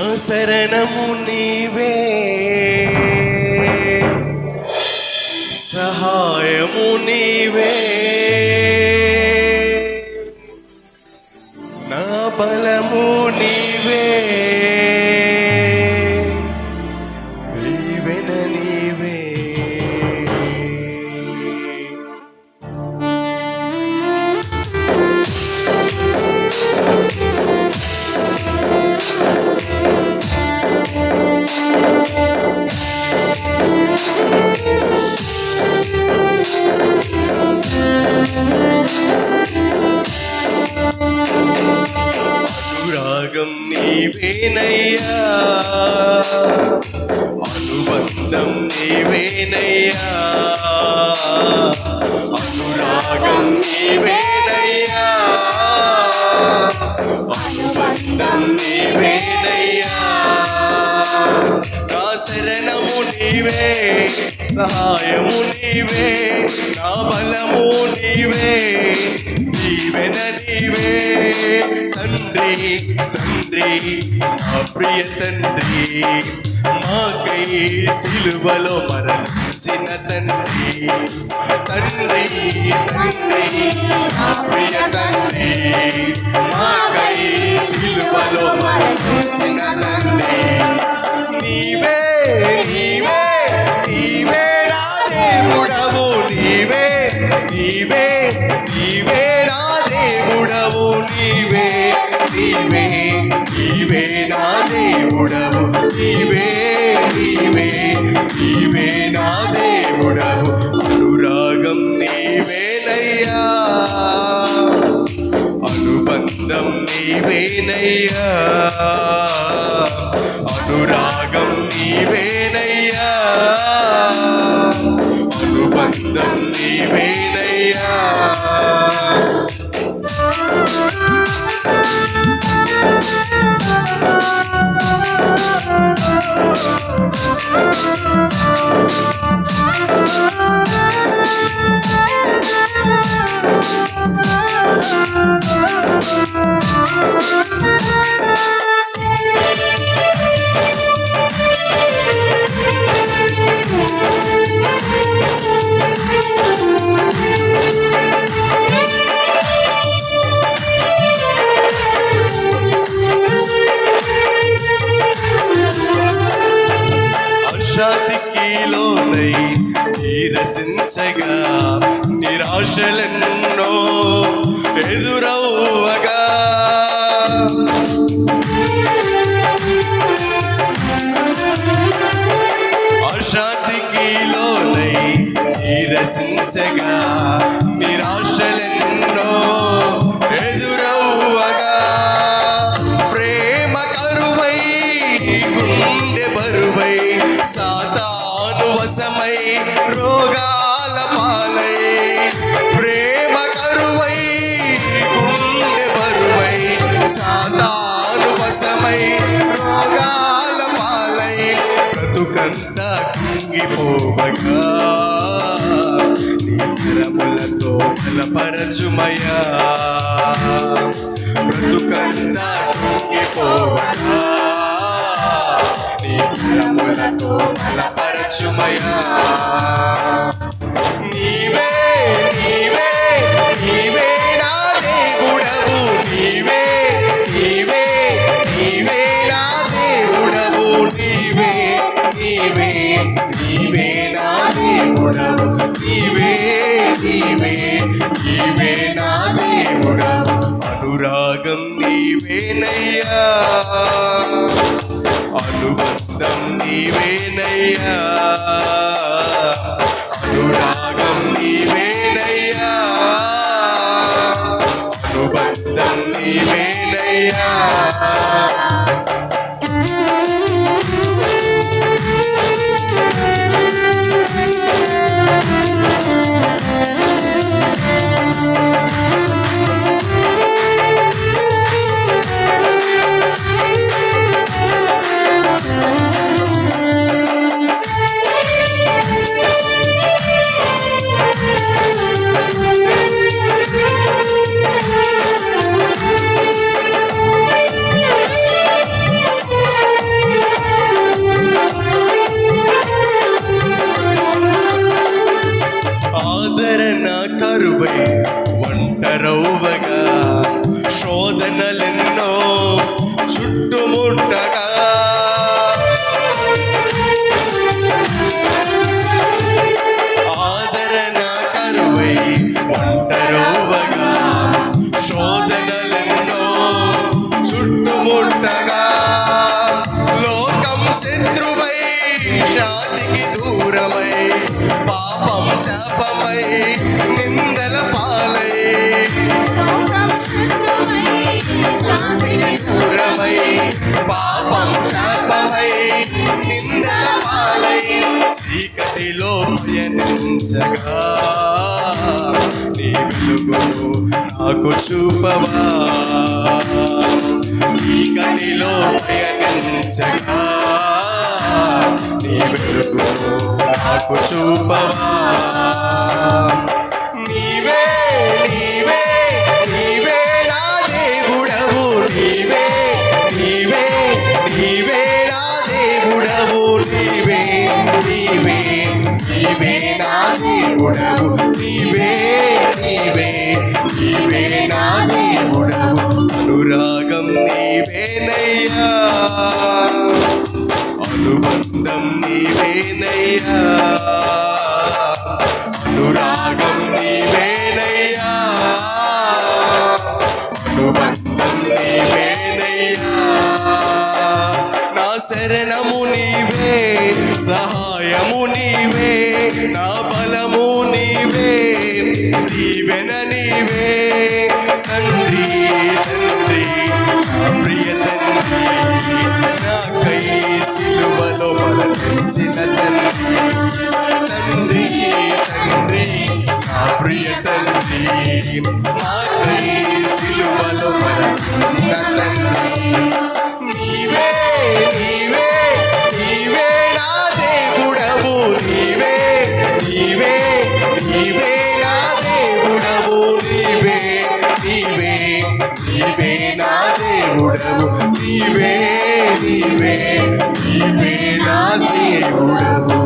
శరణము నీవే. సహాయము నీవే. నా బలము నీవే. అనురాగం నీవేనయ్యా. అనుబంధం నీవేనయ్యా. అనురాగం నీవేనయ్యా. అనుబంధం నీవేనయ్యా. నా శరణము నీవే సహాయము నీవే నా బలము నీవే దీవెన నీవే. తండ్రి తండ్రి నా ప్రియ తండ్రి మాకై సిలువలో మరణించిన తండ్రి. తండ్రి తండ్రి నా ప్రియ తండ్రి మాకై సిలువలో మరణించిన తండ్రి. నీవే నీవే నీవే నా దేవుడవు నీవే నీవే నీవే నా దేవుడవు నీవే. నీవే నీవే నా దేవుడవు. నీవే నీవే నీవే నా దేవుడవు. అనురాగం నీవేనయ్యా. అనుబంధం నీవేనయ్యా. అనురాగం నీవేనయ్యా. అనుబంధం నీవే నీరసించగా నిరాశలెన్నో ఎదురవ్వగా. అశాంతికి లోనై నీరసించగా నిరాశలెన్నో ఎదురవ్వగా. ప్రేమ కరువై గుండె బరువై సాతా వశమై రోగాల పాలై ప్రేమ కరువై గుండె బరువై సాతాను వశమై రోగాల పాలై బ్రతుకంతా కుంగిపోవగా. నిద్రములతో బలపరచుమయా. బ్రతుకంతా కుంగిపోవగా. నిద్రములతో బలపరచుమయా నీవే నీవే నీవే నా దేవుడవు. నీవే నీవే నీవే నా దేవుడవు. నీవే నీవే నీవే నా దేవుడవు. నీవే నీవే నీవే నా దేవుడవు. అనురాగం నీవేనయ్యా. నీవేనయ్యా. చుట్టుముట్టగా లోకం శత్రువై శాంతికి దూరమై పాపం శాపమై నిందల పాలై. దూరమై పాపం శాపమై నిందల పాలై. చీకటిలో పయనించగా నీ వెలుగును నాకు చూపవా? చీకటిలో పయనించగా నీ వెలుగును నాకు చూపవా? నీవే నీవే నీవే నా దేవుడవు నీవే నీవే నీవే నా దేవుడవు నీవే నీవే నీవే నా దేవుడవు నీవే నీవే నీవే నా దేవుడవు. అనురాగ నీవేనయ్యా. అనుబంధం నీవేనయ్యా. అనురాగం నీవేనయ్యా. అనుబంధం నీవేనయ్యా. నా శరణము నీవే సహాయము నీవే నా బలము నీవే దీవెన నీవే. తండ్రి తండ్రి సిలువలో మరణించిన తండ్రి తండ్రి తండ్రి నా ప్రియ తండ్రి నాకై సిలువలో మరణించిన తండ్రి నీవే నీవే దేవుడవు. నీవే నీవే నీవే నా దేవుడవు.